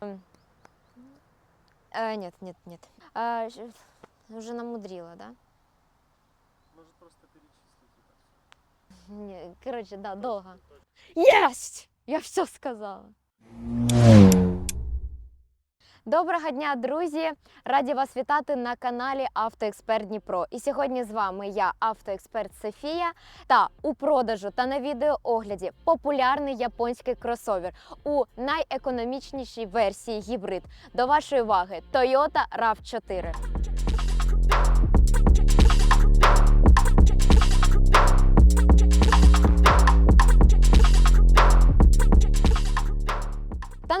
Э, нет, нет, нет. А, уже намудрила, да? Может просто перечислить это все. Не, короче, да, долго. Есть! Я все сказала. Доброго дня, друзі! Раді вас вітати на каналі Автоексперт Дніпро. І сьогодні з вами я, автоексперт Софія, та у продажу та на відеоогляді популярний японський кросовер у найекономічнішій версії гібрид. До вашої уваги Toyota RAV4. Та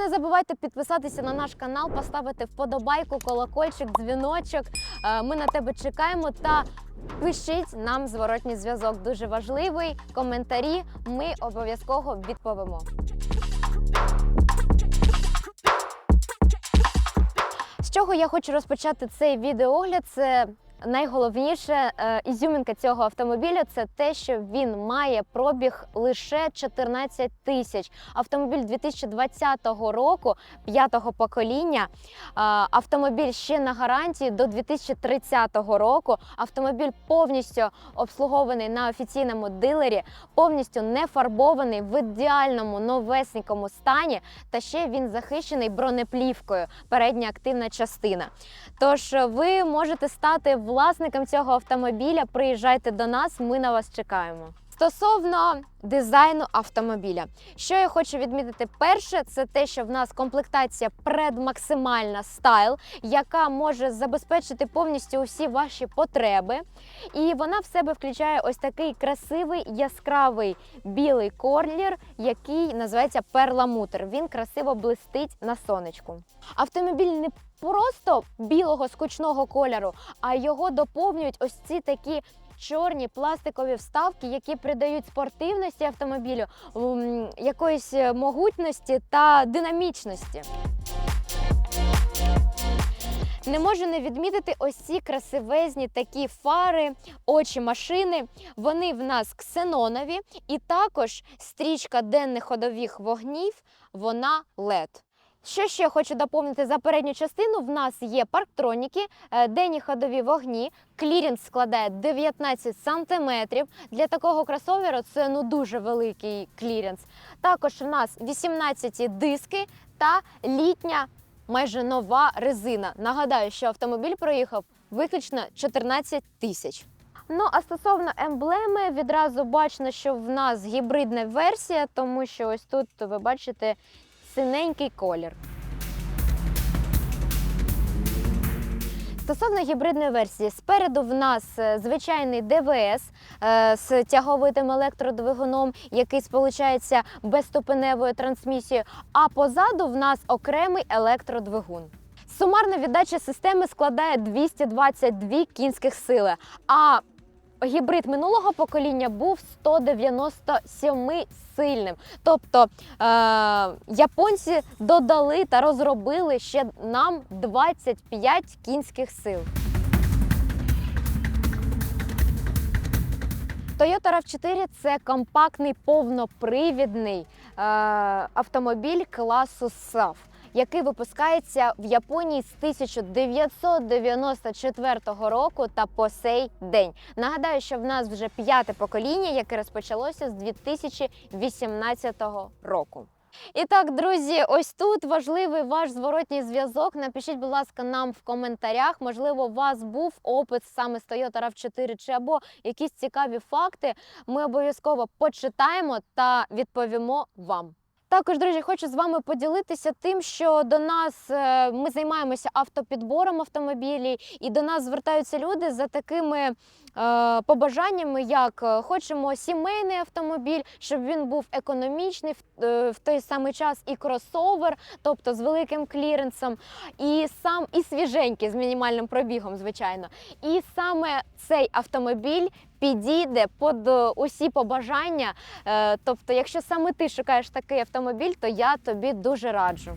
забувайте підписатися на наш канал, поставити вподобайку, колокольчик, дзвіночок. Е, Ми на тебе чекаємо та пишіть нам зворотній зв'язок. Дуже важливий. Коментарі ми обов'язково відповімо. З чого я хочу розпочати цей відеогляд? Це найголовніше е, ізюмінка цього автомобіля це те, що він має пробіг лише 14 тисяч. Автомобіль 2020 року, п'ятого покоління. Е, Автомобіль ще на гарантії до 2030 року. Автомобіль повністю обслугований на офіційному дилері, повністю не фарбований в ідеальному новесенькому стані. Та ще він захищений бронеплівкою. Передня активна частина. Тож е, ви можете стати власником цього автомобіля. Приїжджайте до нас, ми на вас чекаємо. Стосовно дизайну автомобіля, що я хочу відмітити перше, це те, що в нас комплектація предмаксимальна стайл, яка може забезпечити повністю усі ваші потреби. І вона в себе включає ось такий красивий яскравий білий колір, який називається перламутр. Він красиво блистить на сонечку. Автомобіль не просто білого скучного кольору, а його доповнюють ось ці такі. Чорні пластикові вставки, які придають спортивності автомобілю, якоїсь е, могутності та динамічності. Не можу не відмітити ось ці красивезні такі фари, очі машини. Вони в нас ксенонові, і також стрічка денних ходових вогнів, вона LED. Що ще хочу доповнити за передню частину? В нас є парктроніки, е, денні ходові вогні. Клірінс складає 19 см. Для такого кросоверу це ну дуже великий клірінс. Також у нас 18 диски та літня майже нова резина. Нагадаю, що автомобіль проїхав виключно 14 тисяч. Ну а стосовно емблеми, відразу бачно, що в нас гібридна версія, тому що ось тут ви бачите синенький колір. Стосовно гібридної версії, спереду в нас е, звичайний ДВС е, з тяговитим електродвигуном, який сполучається безступеневою трансмісією, а позаду в нас окремий електродвигун. Сумарна віддача системи складає 222 кінських сили, а гібрид минулого покоління був 197 сильним. Тобто е- японці додали та розробили ще нам 25 кінських сил. Toyota RAV4 – це компактний повнопривідний е, автомобіль класу SAF, який випускається в Японії з 1994 року та по сей день. Нагадаю, що в нас вже п'яте покоління, яке розпочалося з 2018 року. І так, друзі, ось тут важливий ваш зворотній зв'язок. Напишіть, будь ласка, нам в коментарях. Можливо, у вас був опит саме з Toyota RAV4 чи або якісь цікаві факти. Ми обов'язково почитаємо та відповімо вам. Також, друзі, хочу з вами поділитися тим, що до нас е, ми займаємося автопідбором автомобілів, і до нас звертаються люди за такими побажаннями, як е, хочемо сімейний автомобіль, щоб він був економічний в, е, той самий час і кросовер, тобто з великим кліренсом, і сам і свіженький з мінімальним пробігом, звичайно. І саме цей автомобіль підійде під е, усі побажання. Е, Тобто, якщо саме ти шукаєш такий автомобіль, то я тобі дуже раджу.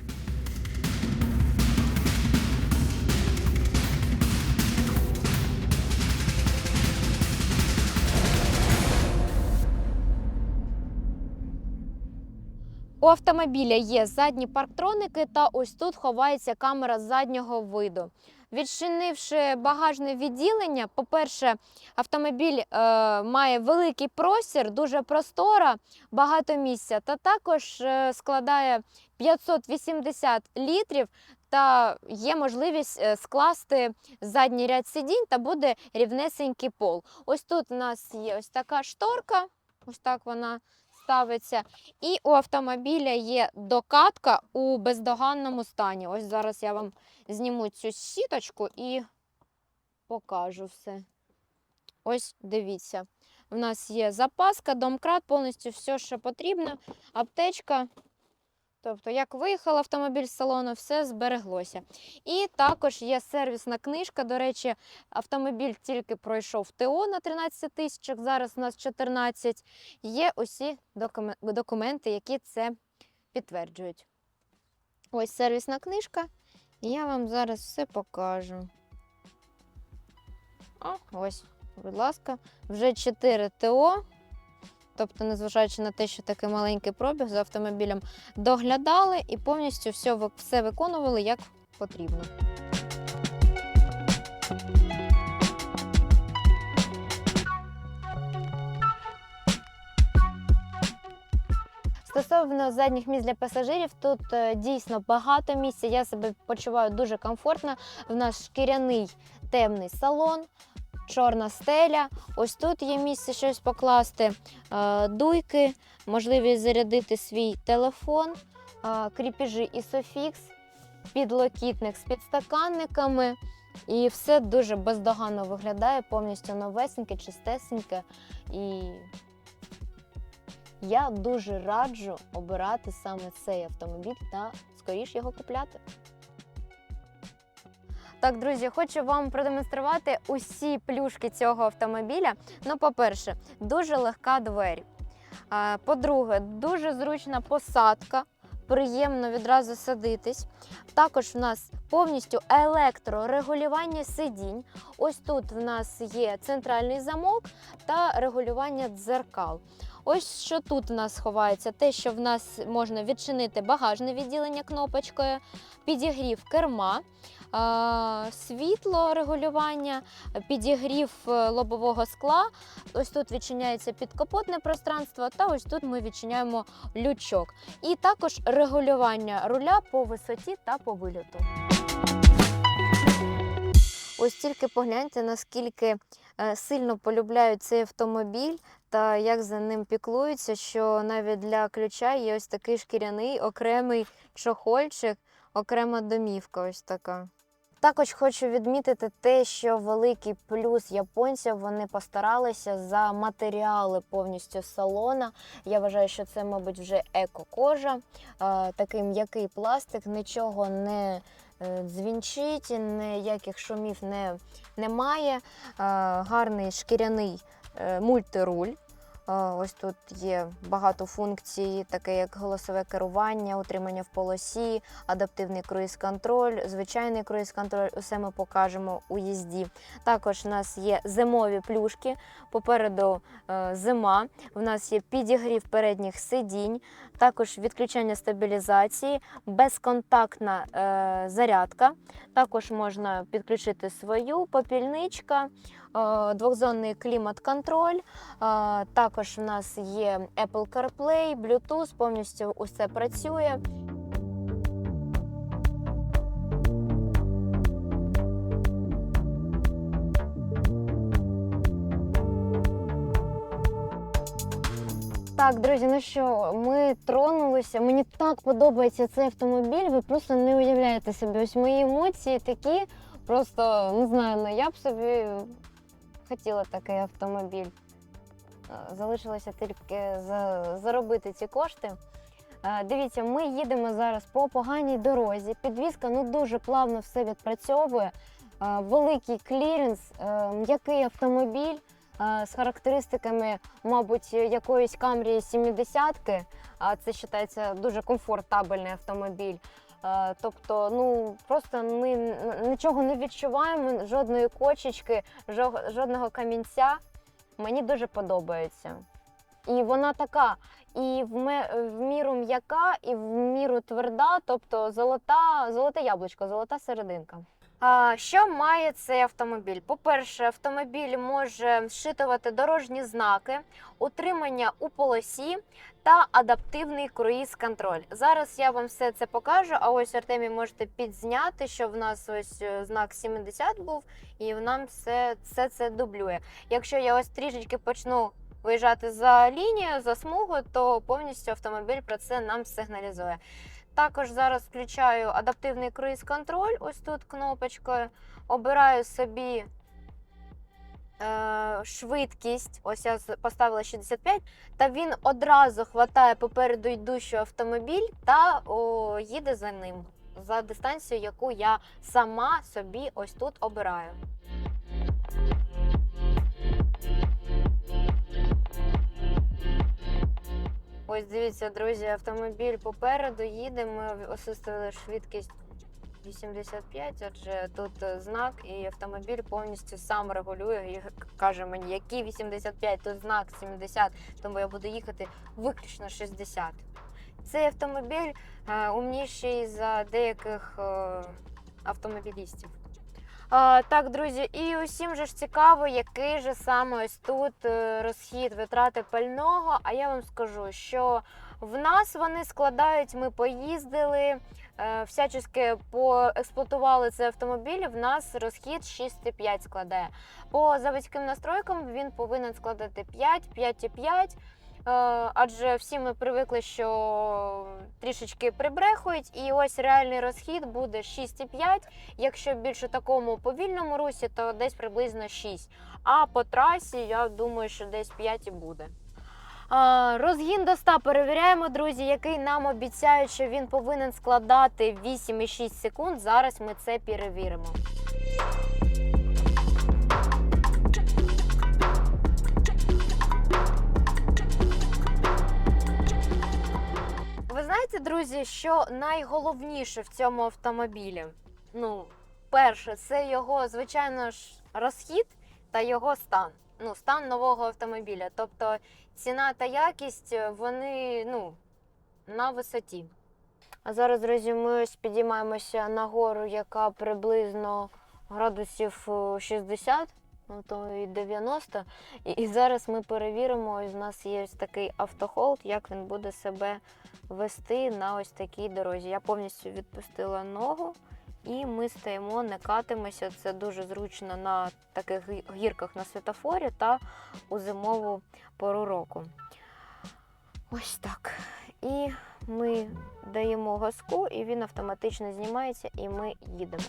У автомобіля є задні парктроники, та ось тут ховається камера заднього виду. Відчинивши багажне відділення, по-перше, автомобіль е, має великий простір, дуже простора, багато місця, та також е, складає 580 літрів. Та є можливість е, скласти задній ряд сидінь та буде рівнесенький пол. Ось тут у нас є ось така шторка, ось так вона ставиться. І у автомобіля є докатка у бездоганному стані. Ось зараз я вам зніму цю сіточку і покажу все. Ось дивіться. У нас є запаска, домкрат, повністю все, що потрібно, аптечка. Тобто, як виїхав автомобіль з салону, все збереглося. І також є сервісна книжка. До речі, автомобіль тільки пройшов ТО на 13 тисячах, зараз у нас 14. Є усі документи, які це підтверджують. Ось сервісна книжка. І я вам зараз все покажу. О, ось, будь ласка, вже 4 ТО. Тобто, незважаючи на те, що такий маленький пробіг за автомобілем, доглядали і повністю все, все виконували як потрібно. Стосовно задніх місць для пасажирів, тут е, дійсно багато місця. Я себе почуваю дуже комфортно. В нас шкіряний темний салон, чорна стеля. Ось тут є місце щось покласти, е, дуйки, можливість зарядити свій телефон, е, кріпіжі Isofix, підлокітник з підстаканниками. І все дуже бездоганно виглядає, повністю новесеньке, чистесеньке. І я дуже раджу обирати саме цей автомобіль та скоріш його купляти. Так, друзі, хочу вам продемонструвати усі плюшки цього автомобіля. Ну, по-перше, дуже легка двері. По-друге, дуже зручна посадка. Приємно відразу садитись. Також в нас повністю електрорегулювання сидінь. Ось тут в нас є центральний замок та регулювання дзеркал. Ось що тут в нас ховається, те, що в нас можна відчинити багажне відділення кнопочкою, підігрів керма, світло регулювання, підігрів е, лобового скла. Ось тут відчиняється підкапотне пространство, та ось тут ми відчиняємо лючок. І також регулювання руля по висоті та по вильоту. Ось тільки погляньте, наскільки е, сильно полюбляють цей автомобіль та як за ним піклуються, що навіть для ключа є ось такий шкіряний окремий чохольчик, окрема домівка ось така. Також хочу відмітити те, що великий плюс японців вони постаралися за матеріали повністю салона. Я вважаю, що це, мабуть, вже еко-кожа, такий м'який пластик, нічого не е, дзвінчить, ніяких шумів не, немає. Гарний шкіряний е, мультируль. Ось тут є багато функцій, таке як голосове керування, утримання в полосі, адаптивний круїз-контроль, звичайний круїз-контроль. Усе ми покажемо у їзді. Також у нас є зимові плюшки. Попереду е, зима. У нас є підігрів передніх сидінь, також відключення стабілізації, безконтактна е, зарядка. Також можна підключити свою попільничка, двохзонний клімат-контроль. Також у нас є Apple CarPlay, Bluetooth, повністю усе працює. Так, друзі, ну що, ми тронулися. Мені так подобається цей автомобіль. Ви просто не уявляєте собі. Ось мої емоції такі. Просто не знаю, ну я б собі хотіла такий автомобіль. Е, Залишилося тільки заробити ці кошти. Е, Дивіться, ми їдемо зараз по поганій дорозі. Підвізка ну дуже плавно все відпрацьовує. Е, Великий кліренс, м'який автомобіль з характеристиками, мабуть, якоїсь Camry 70-ки. А це вважається дуже комфортабельний автомобіль. Е, Тобто, ну просто ми нічого не відчуваємо, жодної кочечки, жодного камінця. Мені дуже подобається. І вона така і в, міру м'яка, і в міру тверда, тобто золота, золоте яблучко, золота серединка. Що має цей автомобіль? По-перше, автомобіль може зшитувати дорожні знаки, утримання у полосі та адаптивний круїз-контроль. Зараз я вам все це покажу. А ось Артемі можете підзняти, що в нас ось е, знак 70 був, і нам все, все це дублює. Якщо я ось трішечки почну виїжджати за лінію, за смугу, то повністю автомобіль про це нам сигналізує. Також зараз включаю адаптивний круїз-контроль, ось тут кнопочкою. Обираю собі е, швидкість. Ось я поставила 65, та він одразу хватає попереду йдущий автомобіль та о, їде за ним за дистанцію, яку я сама собі ось тут обираю. Ось дивіться, друзі, автомобіль попереду їде. Ми осистили швидкість 85, адже тут е, знак, і автомобіль повністю сам регулює і каже мені, який 85, тут знак 70, тому я буду їхати виключно 60. Цей автомобіль е, умніший за деяких е, автомобілістів. Так, друзі, і усім же ж цікаво, який же саме ось тут е, розхід витрати пального. А я вам скажу, що в нас вони складають, ми поїздили, е, всячески поексплуатували цей автомобіль. В нас розхід 6,5 складає. По заводським настройкам він повинен складати 5, 5,5. Е, Адже всі ми привикли, що трішечки прибрехують, і ось реальний розхід буде 6,5. Якщо більш у такому повільному русі, то десь приблизно 6. А по трасі, я думаю, що десь 5 і буде. Розгін до 100 перевіряємо, друзі, який нам обіцяють, що він повинен складати 8,6 секунд. Зараз ми це перевіримо. Знаєте, друзі, що найголовніше в цьому автомобілі? Ну, перше, це його, звичайно ж, розхід та його стан. Ну, стан нового автомобіля. Тобто ціна та якість е, вони ну, на висоті. А зараз, друзі, ми ось підіймаємося на гору, яка приблизно градусів е, 60, ну то і 90. І, і зараз ми перевіримо, ось у нас є ось такий автохолд, як він буде себе вести на ось такій дорозі. Я повністю відпустила ногу. І ми стоїмо, не катимося. Це дуже зручно на таких гірках на світофорі та у зимову пору року. Ось так. І ми даємо газку, і він автоматично знімається, і ми їдемо.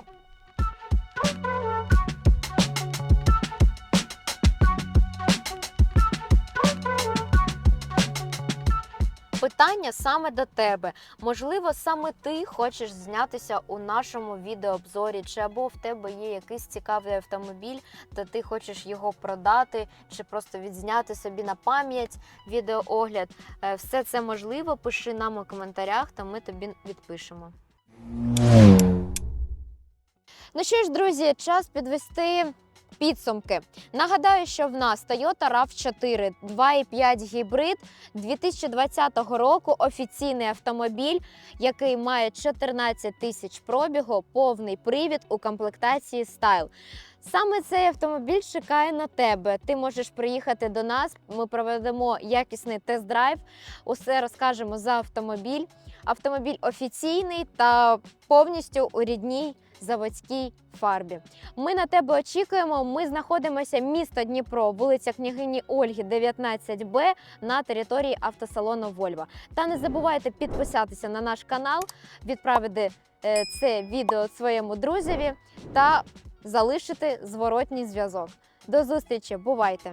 Питання саме до тебе. Можливо, саме ти хочеш знятися у нашому відеообзорі, чи або в тебе є якийсь цікавий автомобіль, та ти хочеш його продати, чи просто відзняти собі на пам'ять відеоогляд. Е, Все це можливо. Пиши нам у коментарях, та ми тобі відпишемо. Ну що ж, друзі, час підвести підсумки. Нагадаю, що в нас Toyota RAV4 2.5 гібрид 2020 року офіційний автомобіль, який має 14 тисяч пробігу, повний привід у комплектації Style. Саме цей автомобіль чекає на тебе. Ти можеш приїхати до нас. Ми проведемо якісний тест-драйв. Усе розкажемо за автомобіль. Автомобіль офіційний та повністю у рідній заводській фарбі. Ми на тебе очікуємо. Ми знаходимося місто Дніпро, вулиця княгині Ольги, 19Б на території автосалону Вольва. Та не забувайте підписатися на наш канал, відправити е, це відео своєму друзеві та залишити зворотній зв'язок. До зустрічі, бувайте!